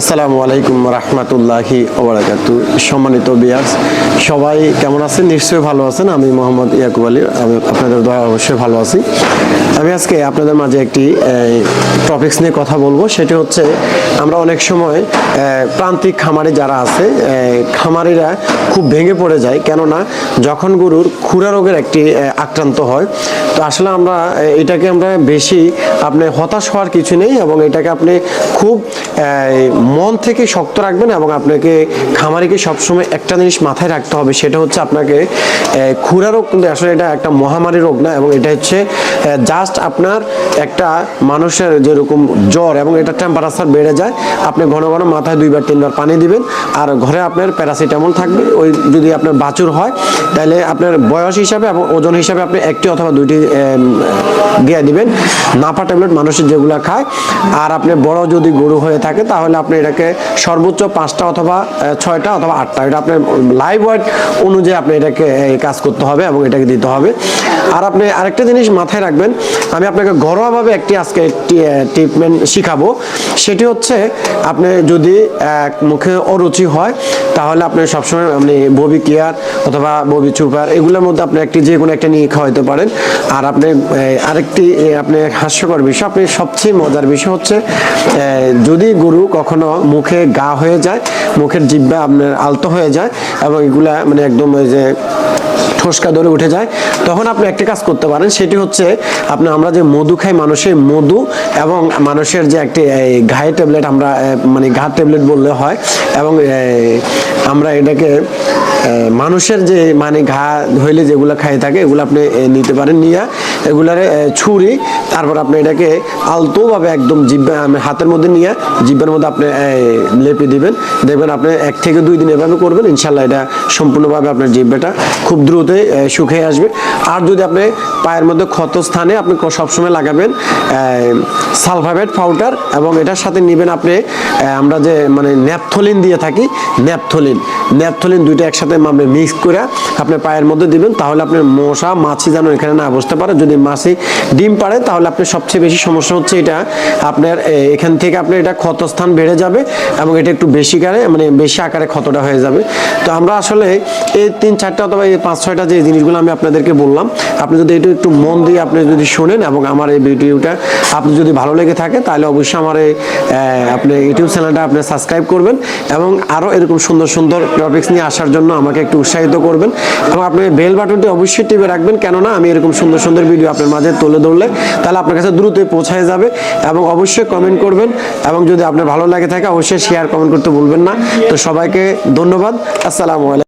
আসসালামু আলাইকুম রহমতুল্লাহি ওবরাকাতু সম্মানিত বিয়ার্স সবাই কেমন আছেন? নিশ্চয়ই ভালো আছেন। আমি মোহাম্মদ ইয়াকুব আলী। আমি আপনাদের দয়া অবশ্যই ভালো আছি। আমি আজকে আপনাদের মাঝে একটি টপিকস নিয়ে কথা বলব। সেটি হচ্ছে, আমরা অনেক সময় প্রান্তিক খামারি যারা আছে খামারিরা খুব ভেঙে পড়ে যায়। কেননা, যখন গরুর খুরা রোগের একটি আক্রান্ত হয়, তো আসলে আমরা এটাকে আমরা বেশি, আপনি হতাশ হওয়ার কিছু নেই এবং এটাকে আপনি খুব মন থেকে শক্ত রাখবেন এবং আপনাকে খামারিকে সবসময় একটা জিনিস মাথায় রাখতে হবে, সেটা হচ্ছে আপনাকে খুরা রোগ কিন্তু আসলে এটা একটা মহামারী রোগ না এবং এটা হচ্ছে জাস্ট আপনার একটা মানুষের যেরকম জ্বর এবং এটা টেম্পারেচার বেড়ে যায়, আপনি ঘন ঘন মাথায় দুইবার, তিনবার পানি দিবেন, আর ঘরে আপনার প্যারাসিটামল থাকবে, ওই যদি আপনার বাছুর হয়, তাহলে আপনার বয়স হিসাবে এবং ওজন হিসাবে আপনি একটি অথবা দুইটি দিয়ে দিবেন, নাফা ট্যাবলেট মানুষের যেগুলো খায়, আর আপনি বড় যদি গরু হয়ে থাকে তাহলে আপনি এটাকে সর্বোচ্চ পাঁচটা অথবা ছয়টা অথবা আটটা, এটা আপনার লাইভ ওয়েট অনুযায়ী আপনি এটাকে কাজ করতে হবে এবং এটাকে দিতে হবে। আর আপনি আরেকটা জিনিস মাথায় রাখবেন আমি আপনাকে ঘরোয়াভাবে একটি আজকে ট্রিটমেন্ট শিখাবো। সেটি হচ্ছে, আপনি যদি মুখে অরুচি হয়, তাহলে আপনি সবসময় আপনি ববি কেয়ার অথবা ববি চুপার এগুলোর মধ্যে আপনি একটি যে কোনো একটা নিয়ে খাওয়াইতে পারেন। আর আপনি আরেকটি আপনি হাস্যকর বিষয়, আপনি সবচেয়ে মজার বিষয় হচ্ছে যদি গরু কখনো মুখে গা হয়ে যায়, মুখের জিব্বা আপনার আলতো হয়ে যায় এবং এগুলা মানে একদম ওই যে ঠোসকা ধরে উঠে যায়, তখন আপনি একটা কাজ করতে পারেন, সেটি হচ্ছে আপনি, আমরা যে মধু খাই, মানুষের মধু এবং মানুষের যে একটি ঘায়ে ট্যাবলেট আমরা মানে ঘা ট্যাবলেট বললে হয়, এবং আমরা এটাকে মানুষের যে মানে ঘা হইলে যেগুলো খাই থাকে, এগুলো আপনি নিতে পারেন, নিয়ে এগুলারে ছুরি, তারপর আপনি এটাকে আলতোভাবে একদম জিব্বা হাতের মধ্যে নিয়ে জিব্বার মধ্যে আপনি লেপে দিবেন, দেখবেন আপনি এক থেকে দুই দিন এভাবে করবেন, ইনশাল্লাহ এটা সম্পূর্ণভাবে আপনার জিব্বাটা খুব দ্রুতই এ, শুকিয়ে আসবে। আর যদি আপনি পায়ের মধ্যে ক্ষত স্থানে আপনি সবসময় লাগাবেন সালফাবেট পাউডার এবং এটার সাথে নেবেন আপনি আমরা যে মানে ন্যাপথলিন দিয়ে থাকি ন্যাপথলিন। ন্যাপথলিন দুইটা একসাথে আপনি মিক্স করে আপনি পায়ের মধ্যে দিবেন তাহলে আপনার মশা মাছি যেন এখানে না বসতে পারে। যদি মাছি ডিম পারে তাহলে আপনার সবচেয়ে বেশি সমস্যা হচ্ছে এটা আপনার এখান থেকে আপনার এটা ক্ষতস্থান বেড়ে যাবে এবং এটা একটু বেশি কারে মানে বেশি আকারে ক্ষতটা হয়ে যাবে। তো আমরা আসলে এই তিন চারটা অথবা এই পাঁচ ছয়টা যে জিনিসগুলো আমি আপনাদেরকে বললাম, আপনি যদি এটা একটু মন দিয়ে আপনি যদি শোনেন এবং আমার এই ভিডিওটা আপনি যদি ভালো লেগে থাকে, তাহলে অবশ্যই আমার এই আপনি ইউটিউব চ্যানেলটা আপনি সাবস্ক্রাইব করবেন এবং আরও এরকম সুন্দর সুন্দর টপিক্স নিয়ে আসার জন্য আমাকে একটু উৎসাহিত করবেন এবং আপনি বেল বাটনটি অবশ্যই টিপে রাখবেন, কেননা আমি এরকম সুন্দর সুন্দর ভিডিও আপনার মাঝে তুলে ধরলে তাহলে আপনার কাছে দ্রুতই পৌঁছায় যাবে এবং অবশ্যই কমেন্ট করবেন এবং যদি আপনার ভালো লাগে থাকে, অবশ্যই শেয়ার কমেন্ট করতে ভুলবেন না। তো সবাইকে ধন্যবাদ। আসসালামু আলাইকুম।